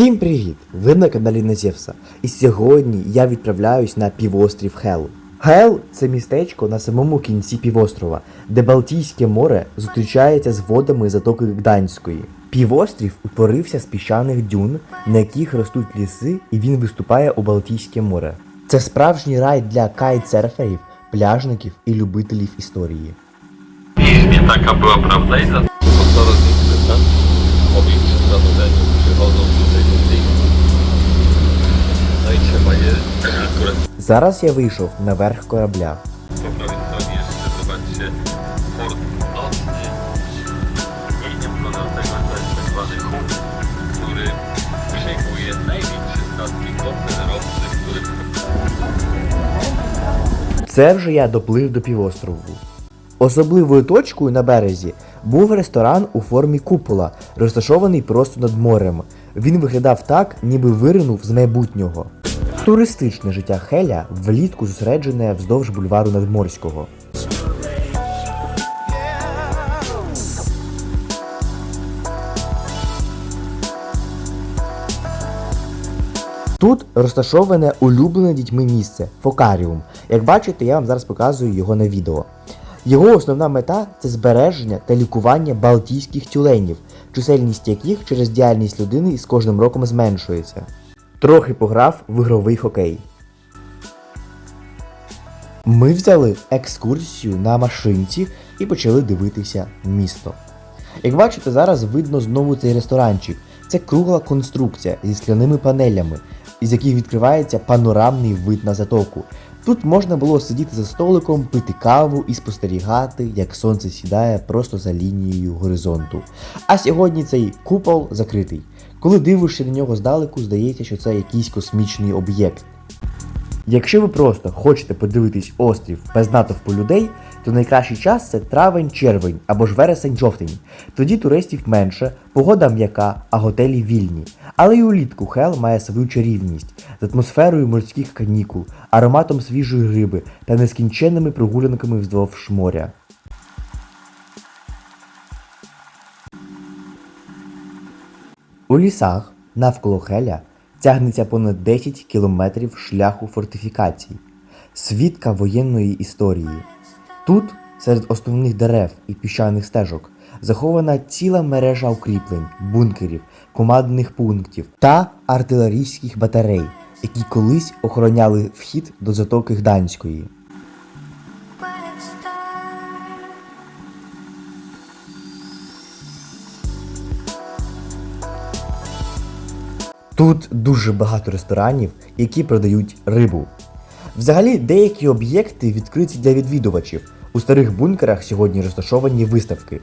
Всім привіт! Ви на каналі Назєвса. І сьогодні я відправляюсь на півострів Хел. Хел це містечко на самому кінці півострова, де Балтійське море зустрічається з водами затоки Гданської. Півострів утворився з піщаних дюн, на яких ростуть ліси, і він виступає у Балтійське море. Це справжній рай dla кайтсерферів, пляжників і любителів історії. Prawda i dlatego podtorownicy, do Зараз я вийшов наверх корабля. po prawej stronie jeszcze zobaczcie port nocny. I nie wkładam tego, zwany hub, który przyjmuje największe statki Це вже я доплив до півострову. Особливою точкою на березі був ресторан у формі купола, розташований просто над морем. Він виглядав так, ніби виринув з майбутнього. Туристичне життя Хеля влітку зосереджене вздовж бульвару Надморського. Тут розташоване улюблене дітьми місце фокаріум. Як бачите, я вам зараз показую його на відео. Його основна мета це збереження та лікування балтійських тюленів, чисельність яких через діяльність людини з кожним роком зменшується. Трохи пограв в ігровий хокей. Ми взяли екскурсію на машинці і почали дивитися місто. Як бачите, зараз видно знову цей ресторанчик. Це кругла конструкція зі скляними панелями, із яких відкривається панорамний вид на затоку. Тут можна було сидіти за столиком, пити каву і спостерігати, як сонце сідає просто за лінією горизонту. А сьогодні цей купол закритий. Коли дивишся на нього здалеку, здається, що це якийсь космічний об'єкт. Якщо ви просто хочете подивитись острів без натовпу людей, то найкращий час це травень-червень або ж вересень-жовтень. Тоді туристів менше, погода м'яка, а готелі вільні. Але й улітку Хел має свою чарівність з атмосферою морських канікул, ароматом свіжої риби та нескінченними прогулянками вздовж моря. У лісах навколо Хеля тягнеться понад 10 кілометрів шляху фортифікацій, свідка воєнної історії. Тут, серед основних дерев і піщаних стежок, захована ціла мережа укріплень, бункерів, командних пунктів та артилерійських батарей, які колись охороняли вхід до затоки Гданської. Тут дуже багато ресторанів, які продають рибу. Взагалі, деякі об'єкти відкриті для відвідувачів. У старих бункерах сьогодні розташовані виставки.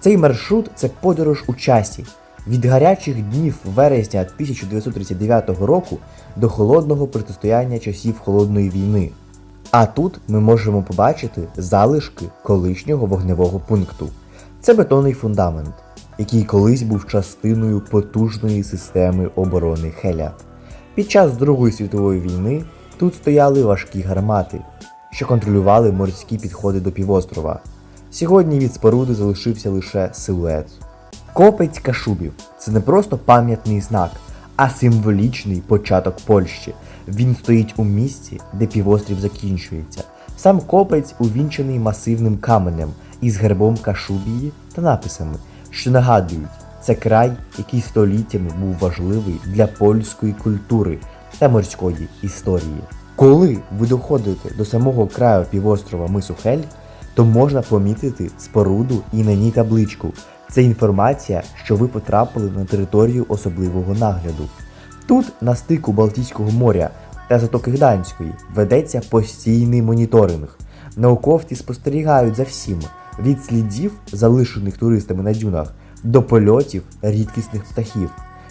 Цей маршрут це подорож у часі від гарячих днів вересня 1939 року до холодного протистояння часів холодної війни. А тут ми можемо побачити залишки колишнього вогневого пункту. Це бетонний фундамент, який колись був частиною потужної системи оборони Хеля. Під час Другої світової війни тут стояли важкі гармати, що контролювали морські підходи до півострова. Сьогодні від споруди залишився лише силует. Копець Кашубів це не просто пам'ятний знак, а символічний початок Польщі. Він стоїть у місці, де півострів закінчується. Сам копець увінчений масивним каменем із гербом Кашубії та написами, що нагадують, це край, який століттями був важливий для польської культури та морської історії. Коли ви доходите до самого краю півострова Мисухель, то можна помітити споруду і на ній табличку. Це інформація, що ви потрапили на територію особливого нагляду. Тут, на стику Балтійського моря та затоки Гданської, ведеться постійний моніторинг. Науковці спостерігають за всім від слідів, залишених туристами на дюнах, до польотів рідкісних птахів.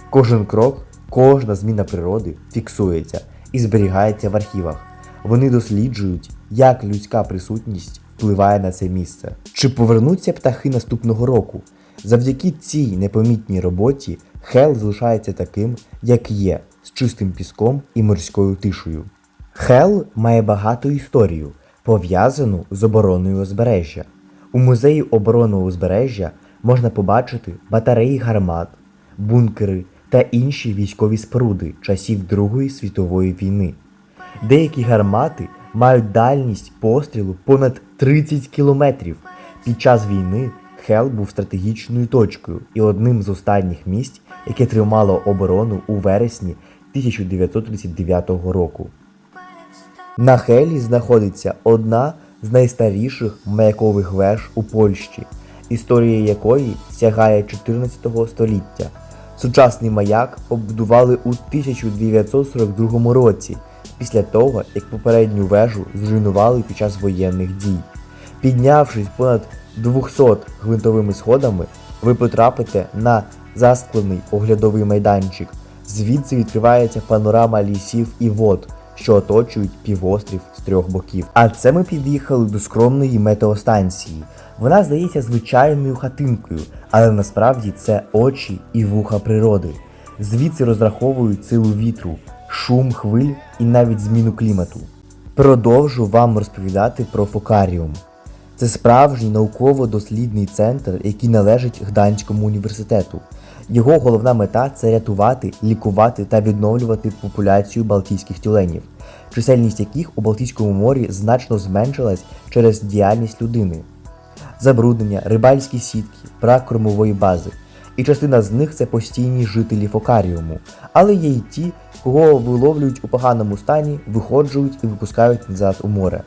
Кожен крок, кожна зміна природи фіксується і зберігається в архівах. Вони досліджують, як людська присутність впливає на це місце. Чи повернуться птахи наступного року? Завдяки цій непомітній роботі Хел залишається таким, як є, з чистим піском і морською тишею. Хел має багату історію, пов'язану з обороною узбережжя. У музеї оборони узбережжя можна побачити батареї гармат, бункери та інші військові споруди часів Другої світової війни. Деякі гармати мають дальність пострілу понад 30 кілометрів. Під час війни Хел був стратегічною точкою і одним з останніх місць, яке тримало оборону у вересні 1939 року. На Хелі знаходиться одна з найстаріших маякових веж у Польщі, історія якої сягає 14 століття. Сучасний маяк побудували у 1942 році, після того, як попередню вежу зруйнували під час воєнних дій. Піднявшись понад 200 гвинтовими сходами, ви потрапите на засклений оглядовий майданчик. Звідси відкривається панорама лісів і вод, що оточують півострів з трьох боків. А це ми під'їхали до скромної метеостанції. Вона здається звичайною хатинкою, але насправді це очі і вуха природи. Звідси розраховують силу вітру, шум хвиль і навіть зміну клімату. Продовжу вам розповідати про фокаріум. Це справжній науково-дослідний центр, який належить Гданському університету. Його головна мета це рятувати, лікувати та відновлювати популяцію балтійських тюленів, чисельність яких у Балтійському морі значно зменшилась через діяльність людини, забруднення, рибальські сітки, брак кормової бази. І частина з них це постійні жителі фокаріуму, але є й ті, кого виловлюють у поганому стані, виходжують і випускають назад у море.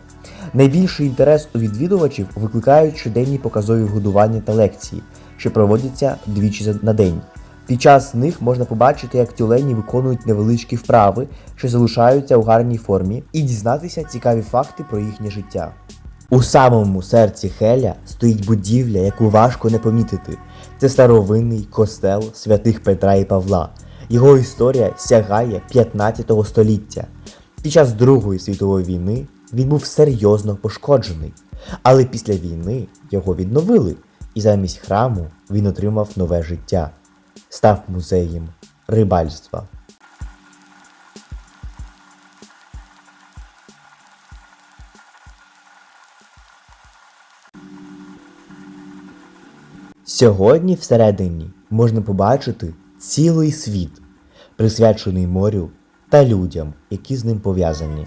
Найбільший інтерес у відвідувачів викликають щоденні показові годування та лекції, що проводяться двічі на день. Під час них можна побачити, як тюлені виконують невеличкі вправи, що залишаються у гарній формі, і дізнатися цікаві факти про їхнє життя. У самому серці Хеля стоїть будівля, яку важко не помітити. Це старовинний костел святих Петра і Павла. Його історія сягає 15 століття. Під час Другої світової війни він був серйозно пошкоджений, але після війни його відновили, і замість храму він отримав нове життя, став музеєм рибальства. Сьогодні всередині можна побачити цілий світ, присвячений морю та людям, які з ним пов'язані.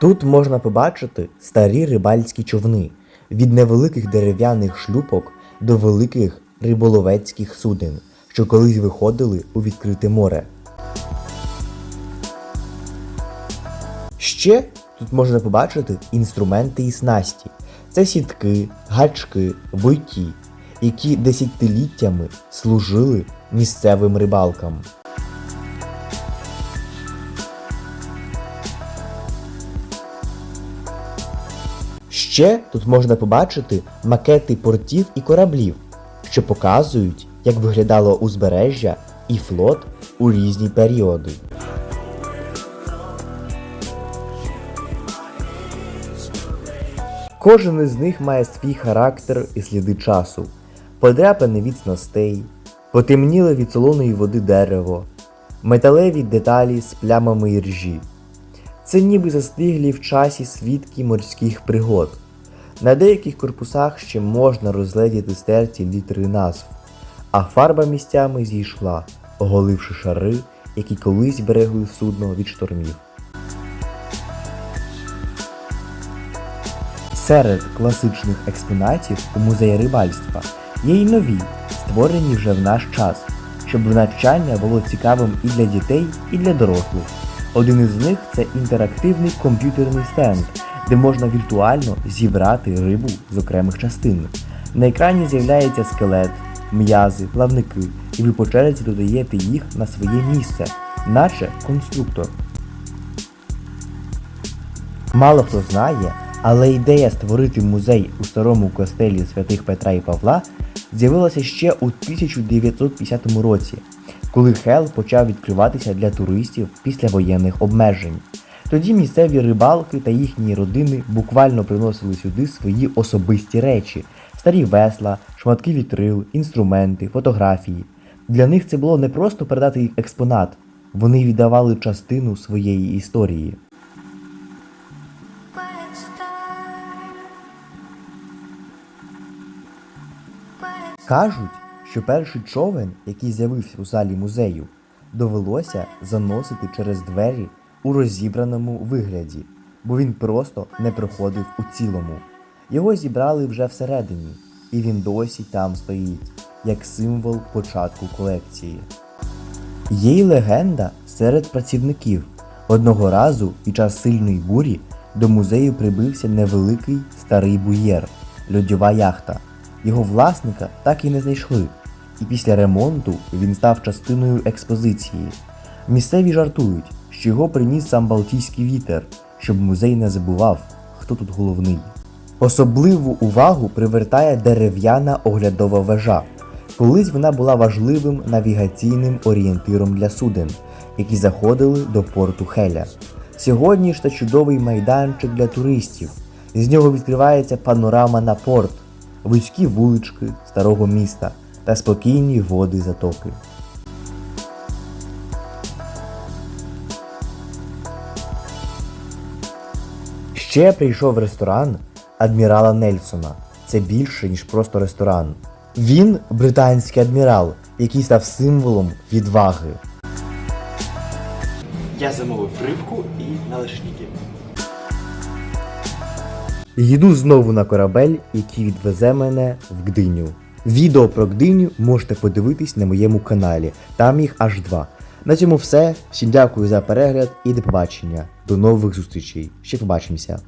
Тут можна побачити старі рибальські човни від невеликих дерев'яних шлюпок до великих риболовецьких суден, що колись виходили у відкрите море. Ще тут можна побачити інструменти і снасті. Це сітки, гачки, буйки, які десятиліттями служили місцевим рибалкам. Ще тут можна побачити макети портів і кораблів, що показують, як виглядало узбережжя і флот у різні періоди. Кожен із них має свій характер і сліди часу, подряпане від снастей, потемніле від солоної води дерево, металеві деталі з плямами іржі. Це ніби застиглі в часі свідки морських пригод. На деяких корпусах ще можна розгледіти стерті літери назв, а фарба місцями зійшла, оголивши шари, які колись берегли судно від штормів. Серед класичних експонатів у музеї рибальства є й нові, створені вже в наш час, щоб навчання було цікавим і для дітей, і для дорослих. Один із них це інтерактивний комп'ютерний стенд, де можна віртуально зібрати рибу з окремих частин. На екрані з'являється скелет, м'язи, плавники, і ви по черзі додаєте їх на своє місце, наче конструктор. Мало хто знає, але ідея створити музей у старому костелі святих Петра і Павла з'явилася ще у 1950 році, коли Хел почав відкриватися для туристів після воєнних обмежень. Тоді місцеві рибалки та їхні родини буквально приносили сюди свої особисті речі: старі весла, шматки вітрил, інструменти, фотографії. Для них це було не просто передати експонат, вони віддавали частину своєї історії. Кажуть, що перший човен, який з'явився у залі музею, довелося заносити через двері у розібраному вигляді, бо він просто не проходив у цілому. Його зібрали вже всередині, і він досі там стоїть, як символ початку колекції. Є й легенда серед працівників. Одного разу під час сильної бурі до музею прибився невеликий старий буєр льодьова яхта. Його власника так і не знайшли, і після ремонту він став частиною експозиції. Місцеві жартують, що його приніс сам Балтійський вітер, щоб музей не забував, хто тут головний. Особливу увагу привертає дерев'яна оглядова вежа. Колись вона була важливим навігаційним орієнтиром для суден, які заходили до порту Хеля. Сьогодні ж це чудовий майданчик для туристів. З нього відкривається панорама на порт, вузькі вулички старого міста та спокійні води затоки. Ще прийшов ресторан адмірала Нельсона. Це більше, ніж просто ресторан. Він британський адмірал, який став символом відваги. Я замовив рибку і налишники. Їду знову на корабель, який відвезе мене в Гдиню. Відео про Гдиню можете подивитись на моєму каналі, там їх аж два. На цьому все. Всім дякую за перегляд і до побачення. До нових зустрічей. Ще побачимося.